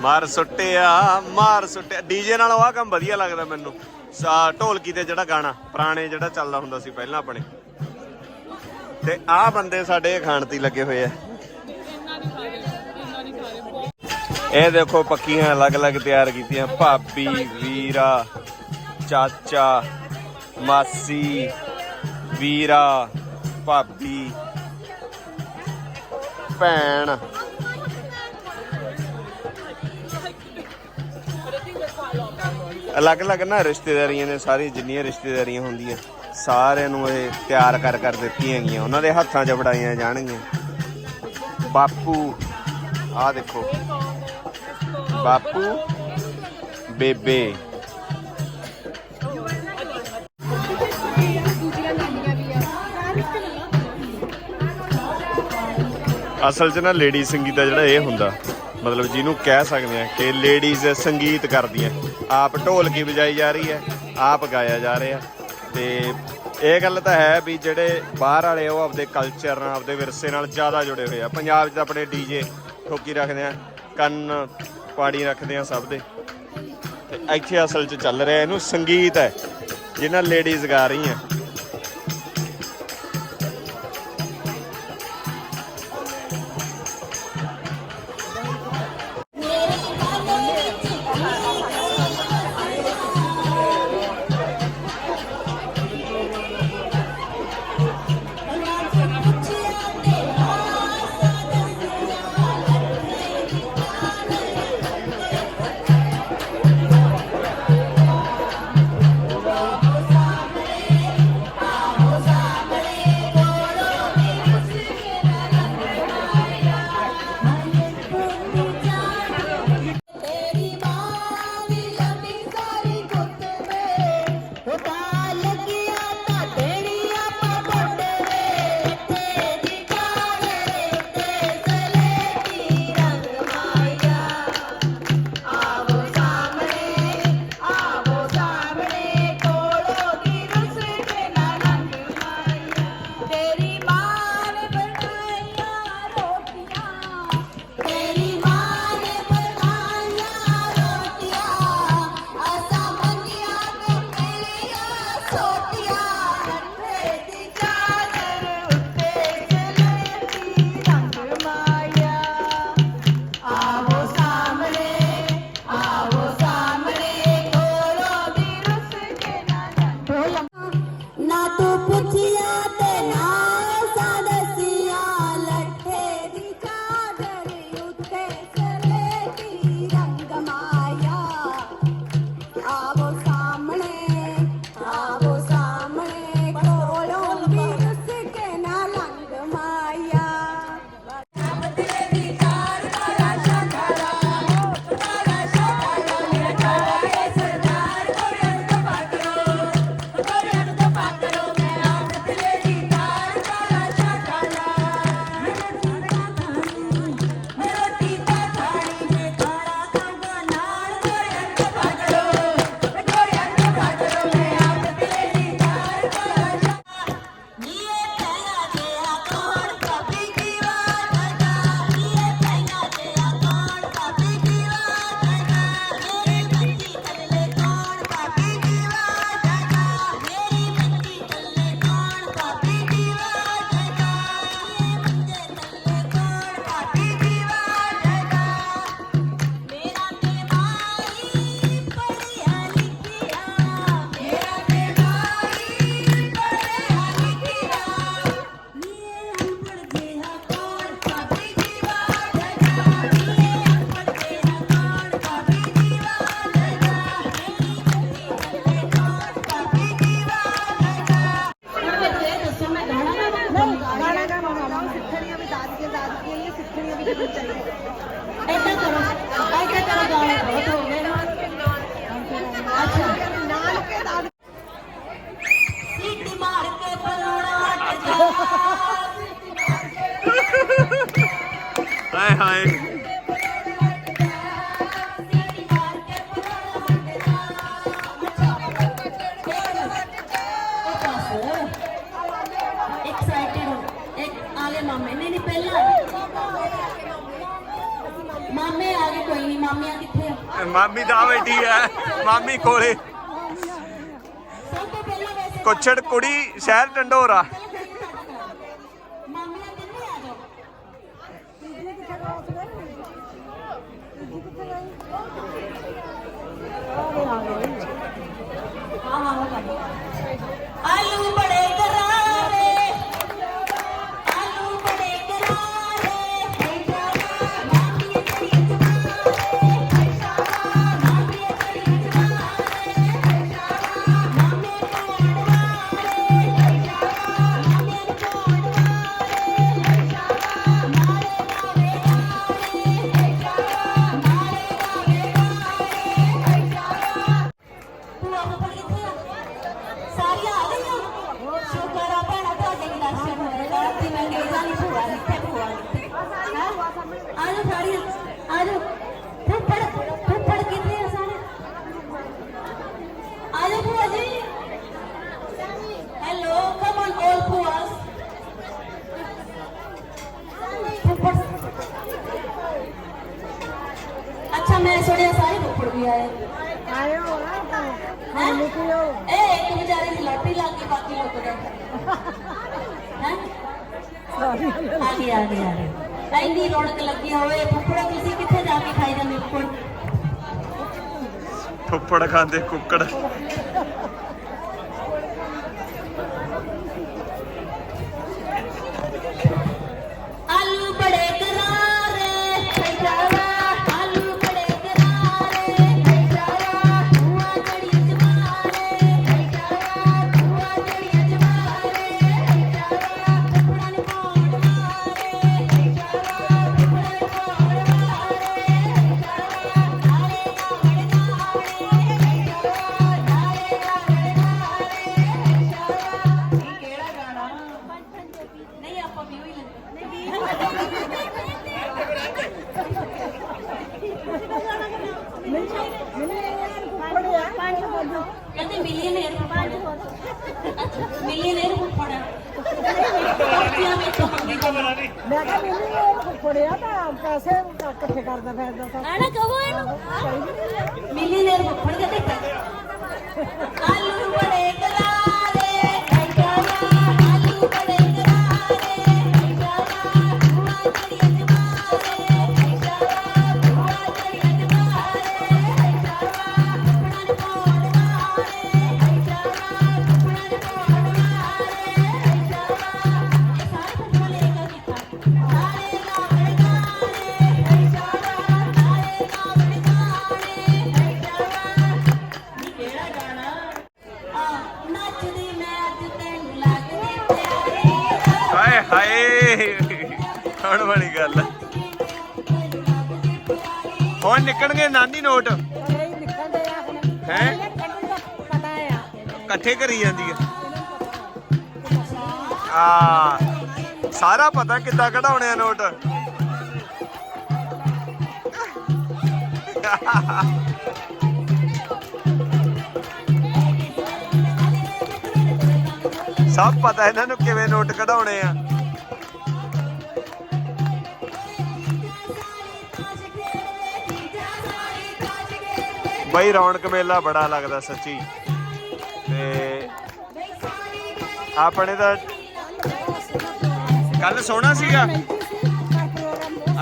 ਮਾਰ ਸੁੱਟਿਆ ਮਾਰ ਸੁੱਟਿਆ। ਡੀਜੇ ਨਾਲ ਆਹ ਕੰਮ ਵਧੀਆ ਲੱਗਦਾ ਮੈਨੂੰ। ਸਾ ਢੋਲਕੀ ਤੇ ਜਿਹੜਾ ਗਾਣਾ, ਪੁਰਾਣੇ ਜਿਹੜਾ ਚੱਲਦਾ ਹੁੰਦਾ ਸੀ ਪਹਿਲਾਂ ਆਪਣੇ। ਤੇ ਆਹ ਬੰਦੇ ਸਾਡੇ ਖਾਣ ਤੇ ਹੀ ਲੱਗੇ ਹੋਏ ਆ। ਇਹ ਦੇਖੋ ਪੱਕੀਆਂ ਅਲੱਗ-ਅਲੱਗ ਤਿਆਰ ਕੀਤੀਆਂ। ਭਾਬੀ, ਵੀਰਾ, ਚਾਚਾ, ਮਾਸੀ, ਵੀਰਾ, ਭਾਬੀ, ਭੈਣ। ਅਲੱਗ-ਅਲੱਗ ਨਾ ਰਿਸ਼ਤੇਦਾਰੀਆਂ ਨੇ ਸਾਰੀ ਜਿੰਨੀਆਂ ਰਿਸ਼ਤੇਦਾਰੀਆਂ ਹੁੰਦੀਆਂ, ਸਾਰਿਆਂ ਨੂੰ ਇਹ ਤਿਆਰ ਕਰ ਕਰ ਦਿੱਤੀਆਂ ਗਈਆਂ। ਉਹਨਾਂ ਦੇ ਹੱਥਾਂ 'ਚ ਫੜਾਈਆਂ ਜਾਣਗੀਆਂ। ਬਾਪੂ, ਆਹ ਦੇਖੋ। ਬਾਪੂ, ਬੇਬੇ। ਅਸਲ 'ਚ ਨਾ ਲੇਡੀ ਸੰਗੀਤ ਦਾ ਜਿਹੜਾ ਇਹ ਹੁੰਦਾ। ਮਤਲਬ ਜਿਹਨੂੰ ਕਹਿ ਸਕਦੇ ਆ ਕਿ ਲੇਡੀਜ਼ ਸੰਗੀਤ ਕਰਦੀਆਂ। ਆਪ ਢੋਲਕੀ ਵਜਾਈ ਜਾ ਰਹੀ ਹੈ, ਆਪ ਗਾਇਆ ਜਾ ਰਿਹਾ। ਤੇ ਇਹ ਗੱਲ ਤਾਂ ਹੈ ਵੀ ਜਿਹੜੇ ਬਾਹਰ ਵਾਲੇ ਉਹ ਆਪਦੇ ਕਲਚਰ ਨਾਲ, ਆਪਦੇ ਵਿਰਸੇ ਨਾਲ ਜ਼ਿਆਦਾ ਜੁੜੇ ਹੋਏ ਆ। ਪੰਜਾਬ 'ਚ ਤਾਂ ਆਪਣੇ ਡੀਜੇ ਠੋਕੀ ਰੱਖਦੇ ਆ, ਕੰਨ ਪਾੜੀ ਰੱਖਦੇ ਆ ਸਭ ਦੇ। ਤੇ ਇੱਥੇ ਅਸਲ 'ਚ ਚੱਲ ਰਿਹਾ, ਇਹਨੂੰ ਸੰਗੀਤ ਹੈ, ਜਿਹਨਾਂ ਲੇਡੀਜ਼ ਗਾ ਰਹੀਆਂ। ਮਾਮੀਆਂ ਕਿੱਥੇ ਆ? ਮਾਮੀ ਦਾ ਬੈਠੀ ਹੈ ਮਾਮੀ ਕੋਲੇ। ਸਭ ਤੋਂ ਪਹਿਲਾਂ ਵੈਸੇ ਕੁਛੜ ਕੁੜੀ ਸ਼ਹਿਰ ਟੰਡੋਰਾ ਸਾਰੇ ਫੁੱਫੜ ਵੀ ਆਏ ਆਇਓ ਹਾਂ? ਨਿਕਲੋ ਇਹ ਇੱਕ ਵਿਚਾਰੇ ਦੀ ਲਾਟਰੀ ਲੱਗ ਗਈ ਬਾਕੀ ਲੋਕ ਦਾ ਹੈ? ਆ ਗਈ ਆ ਗਈ ਆ ਗਈ। ਇੰਨੀ ਰੌਣਕ ਲੱਗੀ ਹੋਵੇ ਫੁੱਫੜਾ ਤੁਸੀਂ ਕਿੱਥੇ ਜਾ ਕੇ ਖਾਈ ਜਾਂਦੇ ਫੁੱਫੜ ਫੁੱਫੜ ਖਾਂਦੇ ਕੁੱਕੜ। ਕਾਪੀਆਂ ਵਿੱਚ ਤੋਂ ਮੰਗੀ ਮੈਂ ਕਿਹਾ ਮੈਨੂੰ ਫੁੱਫੜਿਆ ਤਾਂ ਪੈਸੇ ਇਕੱਠੇ ਕਰਦਾ ਫਿਰਦਾ ਤਾਂ। ਆਣਾ ਕਹੋ ਇਹਨੂੰ। ਮਿਲੀਅਨੇਰ ਫੁੱਫੜ ਦੇ ਤੇ ਆਲੂ ਬੜੇ ਕਰਾਰੇ ਹੁਣ ਬੜੀ ਗੱਲ ਹੈ। ਹੁਣ ਨਿਕਲਣਗੇ ਨਾਨੀ ਨੋਟ। ਹੈਂ? ਪਤਾ ਆ ਇਕੱਠੇ ਕਰੀ ਜਾਂਦੀ ਹੈ ਆ, ਸਾਰਾ ਪਤਾ ਕਿੱਦਾਂ ਕਢਾਉਣੇ ਆ ਨੋਟ। ਸਭ ਪਤਾ ਇਹਨਾਂ ਨੂੰ ਕਿਵੇਂ ਨੋਟ ਕਢਾਉਣੇ ਆ। ਬਈ ਰੌਣਕ ਮੇਲਾ ਬੜਾ ਲੱਗਦਾ ਸੱਚੀ। ਤੇ ਆਪਣੇ ਦਾ ਕੱਲ ਸੋਹਣਾ ਸੀਗਾ।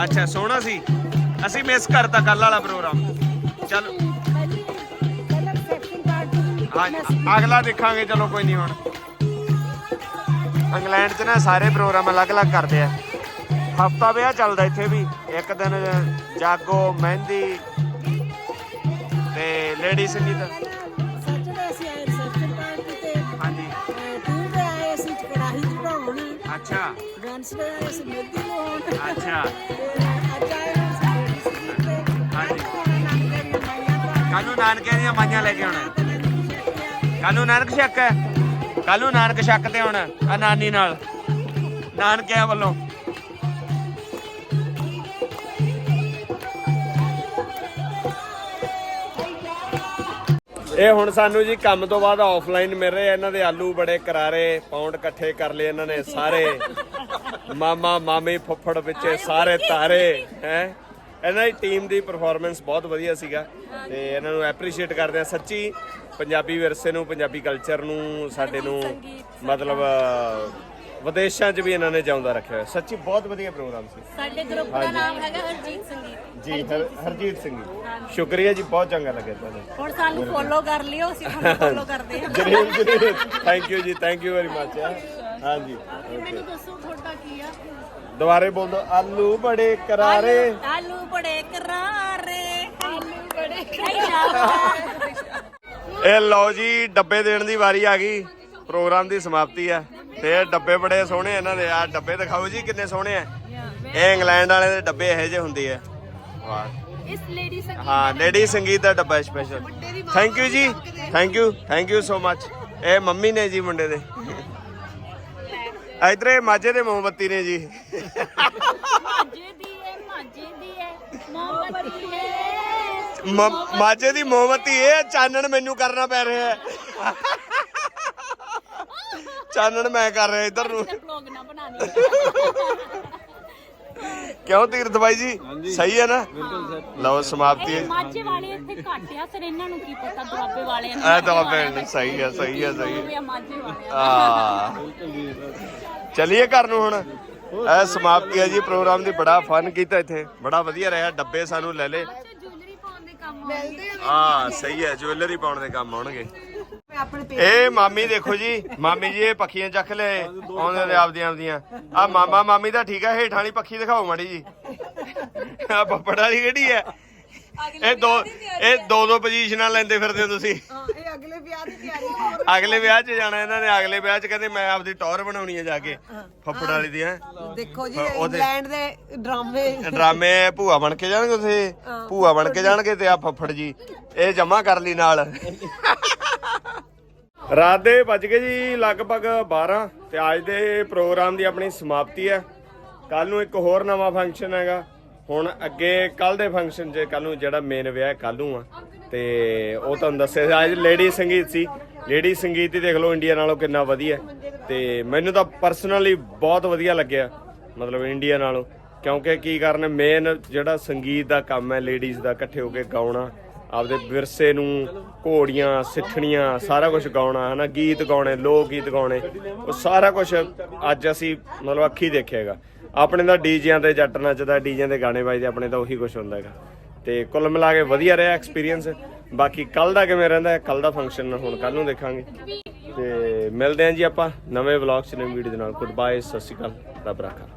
ਅੱਛਾ, ਸੋਹਣਾ ਸੀ। ਅਸੀਂ ਮਿਸ ਕਰਤਾ ਕੱਲ ਵਾਲਾ ਪ੍ਰੋਗਰਾਮ ਚਲੋ। ਅਗਲਾ ਦੇਖਾਂਗੇ, ਚਲੋ ਕੋਈ ਨਹੀਂ ਹੁਣ। ਇੰਗਲੈਂਡ 'ਚ ਨਾ ਸਾਰੇ ਪ੍ਰੋਗਰਾਮ ਅਲੱਗ-ਅਲੱਗ ਕਰਦੇ ਆ। ਹਫਤਾ ਵਿਆਹ ਚੱਲਦਾ ਇੱਥੇ ਵੀ। ਇੱਕ ਦਿਨ ਜਾਗੋ, ਮਹਿੰਦੀ ਤੇ ਲੇਡੀ ਸੰਗੀਤ। ਸੱਚਦੇ ਅਸੀਂ ਆਏ ਰਿਸੈਪਸ਼ਨ ਪਾਰਟੀ ਤੇ ਹਾਂਜੀ। ਟਿਊਜ਼ਡੇ ਆਏ ਅਸੀਂ ਕੜਾਹੀ ਚੜਾਉਣ ਅੱਛਾ। ਵੈਨਸਡੇ ਆਏ ਅਸੀਂ ਮਹਿੰਦੀ ਲਵਾਉਣ ਅੱਛਾ। ਅੱਜ ਆਏ ਅਸੀਂ ladies ਸੰਗੀਤ ਤੇ ਹਾਂਜੀ। ਦੀਆਂ ਮਾਈਆਂ ਕੱਲ ਨੂੰ ਨਾਨਕੇ ਦੀਆਂ ਮਾਈਆਂ ਲੈ ਕੇ ਆਉਣਾ। ਤੇ ਕੱਲ ਨੂੰ ਨਾਨਕ ਛੱਕ ਹੈ। ਕੱਲ ਨੂੰ ਨਾਨਕ ਛੱਕ ਤੇ ਆਉਣਾ ਆ ਨਾਨੀ ਨਾਲ। ਨਾਨਕਿਆਂ ਵੱਲੋਂ। ਇਹ ਹੁਣ ਸਾਨੂੰ ਜੀ ਕੰਮ ਤੋਂ ਬਾਅਦ ਆਫਲਾਈਨ ਮਿਲ ਰਹੇ ਆ ਇਹਨਾਂ ਦੇ ਆਲੂ ਬੜੇ ਕਰਾਰੇ ਪੌਂਡ ਇਕੱਠੇ ਕਰ ਲਏ ਇਹਨਾਂ ਨੇ ਸਾਰੇ। ਮਾਮਾ ਮਾਮੀ ਫੁੱਫੜ ਵਿੱਚੇ ਸਾਰੇ ਤਾਰੇ ਹੈ। ਇਹਨਾਂ ਦੀ ਟੀਮ ਦੀ ਪਰਫਾਰਮੈਂਸ ਬਹੁਤ ਵਧੀਆ ਸੀਗਾ ਤੇ ਇਹਨਾਂ ਨੂੰ ਐਪਰੀਸ਼ੀਏਟ ਕਰਦੇ ਆ। ਸੱਚੀ ਪੰਜਾਬੀ ਵਿਰਸੇ ਨੂੰ ਪੰਜਾਬੀ ਕਲਚਰ ਨੂੰ ਸਾਡੇ ਨੂੰ ਮਤਲਬ ਵਿਦੇਸ਼ਾਂ 'ਚ ਵੀ ਇਹਨਾਂ ਨੇ ਜਿਉਂਦਾ ਰੱਖਿਆ ਹੋਇਆ। ਸੱਚੀ ਬਹੁਤ ਵਧੀਆ ਪ੍ਰੋਗਰਾਮ ਸੀ। ਸਾਡੇ ਗਰੁੱਪ ਦਾ ਨਾਮ ਹੈਗਾ ਹਰਜੀਤ ਸੰਗੀਤ ਜੀ। ਹਰ- ਹਰਜੀਤ ਸਿੰਘ। ਜੀ। ਸ਼ੁਕਰੀਆ ਜੀ ਬਹੁਤ ਚੰਗਾ ਲੱਗਿਆ ਤੁਹਾਨੂੰ ਹੁਣ ਸਾਨੂੰ ਫੋਲੋ ਕਰ ਲਿਓ ਅਸੀਂ ਤੁਹਾਨੂੰ ਫੋਲੋ ਕਰਦੇ ਹਾਂ। ਜਰੂਰ ਜਰੂਰ। ਥੈਂਕ ਯੂ ਜੀ ਥੈਂਕ ਯੂ ਵੈਰੀ ਮਚ ਹਾਂਜੀ। ਓਕੇ ਮੈਨੂੰ ਦੱਸੋ ਤੁਹਾਡਾ ਕੀ ਆ? ਦੁਬਾਰੇ ਬੋਲ ਦੋ ਆਲੂ ਬੜੇ ਕਰਾਰੇ। ਆਲੂ ਬੜੇ ਕਰਾਰੇ। ਆਲੂ ਬੜੇ ਇਹ ਲਓ ਜੀ ਡੱਬੇ ਦੇਣ ਦੀ ਵਾਰੀ ਆ ਗਈ। ਪ੍ਰੋਗਰਾਮ ਦੀ ਸਮਾਪਤੀ ਆ। ਤੇ ਇਹ ਡੱਬੇ ਬੜੇ ਸੋਹਣੇ ਇਹਨਾਂ ਦੇ। ਆ ਡੱਬੇ ਦਿਖਾਓ ਜੀ ਕਿੰਨੇ ਸੋਹਣੇ ਆ। ਇਹ ਇੰਗਲੈਂਡ ਵਾਲੇ ਦੇ ਡੱਬੇ ਇਹੋ ਜਿਹੇ ਹੁੰਦੇ ਆ। ਵਾਹ। ਇਸ ਲੇਡੀ ਹਾਂ ਲੇਡੀ ਸੰਗੀਤ ਦਾ ਡੱਬਾ ਸਪੈਸ਼ਲ ਥੈਂਕ ਯੂ ਜੀ। Thank you thank you so much ਇਹ ਮੰਮੀ ਨੇ ਜੀ ਮੁੰਡੇ ਦੇ। ਇਧਰ ਮਾਝੇ ਦੇ ਮੋਮਬੱਤੀ ਨੇ ਜੀ। ਮਾਝੇ ਦੀ ਹੈ ਮਾਝੇ ਦੀ ਹੈ ਮੋਮਬੱਤੀ ਹੈ ਮ- ਮਾਝੇ ਦੀ ਮੋਮਬੱਤੀ ਇਹ ਚਾਨਣ ਮੈਨੂੰ ਕਰਨਾ ਪੈ ਰਿਹਾ ਹੈ। ਚਾਨਣ ਮੈਂ ਕਰ ਰਿਹਾ ਇਧਰ ਨੂੰ। ਵਲੌਗ ਨਾ ਬਣਾਣੀ ਕਿਉਂ ਤੀਰਥ ਬਾਈ ਜੀ? ਸਹੀ ਹੈ ਨਾ? ਲਓ ਸਮਾਪਤੀ ਹੈ। ਮਾਝੇ ਵਾਲੇ ਇੱਥੇ ਘੱਟ ਆ ਫਿਰ ਇਹਨਾਂ ਨੂੰ ਕੀ ਪਤਾ ਦੁਆਬੇ ਵਾਲਿਆਂ ਨੂੰ ਇਹ ਤਾਂ ਪਿੰਡ ਸਹੀ ਹੈ ਸਹੀ ਹੈ ਸਹੀ ਹੈ ਮਾਝੇ ਵਾਲੇ। ਆ। ਆ ਚਲਿਏ ਘਰ ਨੂੰ ਹੁਣ। ਇਹ ਸਮਾਪਤੀ ਹੈ ਜੀ ਪ੍ਰੋਗਰਾਮ ਦੀ ਬੜਾ ਫਨ ਕੀਤਾ ਇੱਥੇ। ਬੜਾ ਵਧੀਆ ਰਿਹਾ ਡੱਬੇ ਸਾਨੂੰ ਲੈ ਲੇ ਜੁਐਲਰੀ ਪਾਉਣ ਦੇ ਕੰਮ ਮਿਲਦੇ ਆ ਹਾਂ ਸਹੀ ਹੈ ਜੁਐਲਰੀ ਪਾਉਣ ਦੇ ਕੰਮ ਆਉਣਗੇ। ਇਹ ਮਾਮੀ ਦੇਖੋ ਜੀ ਮਾਮੀ ਜੀ ਇਹ ਪੱਖੀਆਂ ਚੱਕ ਲੈ ਆਉਂਦੇ ਨੇ ਆਪਦੀਆਂ ਆਪਦੀਆਂ। ਆ ਮਾਮਾ ਮਾਮੀ ਦਾ ਠੀਕ ਹੈ ਹੇਠਾਂ ਵਾਲੀ ਪੱਖੀ ਦਿਖਾਓ ਮਾੜੀ ਜੀ। ਆ ਬੱਪੜ ਵਾਲੀ ਕਿਹੜੀ ਹੈ ਇਹ ਦੋ ਇਹ ਦੋ ਦੋ ਪੋਜੀਸ਼ਨਾਂ ਲੈਂਦੇ ਫਿਰਦੇ ਹੋ ਤੁਸੀਂ। ਹਾਂ, ਇਹ ਅਗਲੇ ਵਿਆਹ ਦੀ ਤਿਆਰੀ ਹੋ ਅਗਲੇ ਵਿਆਹ 'ਚ ਜਾਣਾ ਇਹਨਾਂ ਨੇ ਅਗਲੇ ਵਿਆਹ 'ਚ ਕਹਿੰਦੇ ਮੈਂ ਆਪਦੀ ਟੌਰ ਬਣਾਉਣੀ ਹੈ ਜਾ ਕੇ ਫੱਫੜ ਵਾਲੀ ਦੀ ਹੈ। ਦੇਖੋ ਜੀ ਇੰਗਲੈਂਡ ਦੇ ਡਰਾਮੇ। ਡਰਾਮੇ ਭੂਆ ਬਣ ਕੇ ਜਾਣਗੇ ਉਥੇ। ਭੂਆ ਬਣ ਕੇ ਜਾਣਗੇ ਤੇ ਆ ਫੱਫੜ ਜੀ ਇਹ ਜਮਾ ਕਰ ਲਈ ਨਾਲ। ਰਾਤ ਦੇ ਵੱਜ ਗਏ ਜੀ ਲਗਭਗ 12 ਤੇ ਅੱਜ ਦੇ ਪ੍ਰੋਗਰਾਮ ਦੀ ਆਪਣੀ ਸਮਾਪਤੀ ਹੈ। ਕੱਲ ਨੂੰ ਇੱਕ ਹੋਰ ਨਵਾਂ ਫੰਕਸ਼ਨ ਹੈਗਾ। ਹੁਣ ਅੱਗੇ ਕੱਲ ਦੇ ਫੰਕਸ਼ਨ 'ਚ ਕੱਲ ਨੂੰ ਜਿਹੜਾ ਮੇਨ ਵਿਆਹ ਕੱਲ ਨੂੰ ਆ। ਤੇ ਉਹ ਤੁਹਾਨੂੰ ਦੱਸਿਆ ਸੀ, ਅੱਜ ਲੇਡੀ ਸੰਗੀਤ ਸੀ। ਲੇਡੀ ਸੰਗੀਤ ਹੀ ਦੇਖ ਲਓ ਇੰਡੀਆ ਨਾਲੋਂ ਕਿੰਨਾ ਵਧੀਆ ਤੇ ਮੈਨੂੰ ਤਾਂ ਪਰਸਨਲੀ ਬਹੁਤ ਵਧੀਆ ਲੱਗਿਆ ਮਤਲਬ ਇੰਡੀਆ ਨਾਲੋਂ। ਕਿਉਂਕਿ ਕੀ ਕਾਰਨ ਮੇਨ ਜਿਹੜਾ ਸੰਗੀਤ ਦਾ ਕੰਮ ਹੈ ਲੇਡੀਜ਼ ਦਾ ਇਕੱਠੇ ਹੋ ਕੇ ਗਾਉਣਾ। ਆਪਦੇ ਵਿਰਸੇ ਨੂੰ ਘੋੜੀਆਂ, ਸਿੱਠਣੀਆਂ, ਸਾਰਾ ਕੁਝ ਗਾਉਣਾ, ਹਨਾ, ਗੀਤ ਗਾਉਣੇ, ਲੋਕ ਗੀਤ ਗਾਉਣੇ, ਉਹ ਸਾਰਾ ਕੁਝ ਅੱਜ ਅਸੀਂ ਮਤਲਬ ਅੱਖੀ ਦੇਖਿਆਗਾ ਆਪਣੇ ਤਾਂ ਡੀਜਿਆਂ ਤੇ ਜੱਟ ਨੱਚਦਾ ਡੀਜਿਆਂ ਦੇ ਗਾਣੇ ਵੱਜਦੇ, ਆਪਣੇ ਤਾਂ ਉਹੀ ਕੁਝ ਹੁੰਦਾ ਹੈਗਾ। ਤੇ ਕੁੱਲ ਮਿਲਾ ਕੇ ਵਧੀਆ ਰਿਹਾ ਐਕਸਪੀਰੀਅੰਸ ਬਾਕੀ ਕੱਲ ਦਾ ਕਿਵੇਂ ਰਹਿੰਦਾ ਹੈ? ਕੱਲ ਦਾ ਫੰਕਸ਼ਨ ਹੁਣ ਕੱਲ ਨੂੰ ਦੇਖਾਂਗੇ। ਤੇ ਮਿਲਦੇ ਆਂ ਜੀ ਆਪਾਂ ਨਵੇਂ ਵਲੌਗ ਚ, ਨਵੀਂ ਵੀਡੀਓ ਦੇ ਨਾਲ। ਗੁੱਡ ਬਾਏ ਸਤਿ ਸ਼੍ਰੀ ਅਕਾਲ। ਰੱਬ ਰਾਖਾ।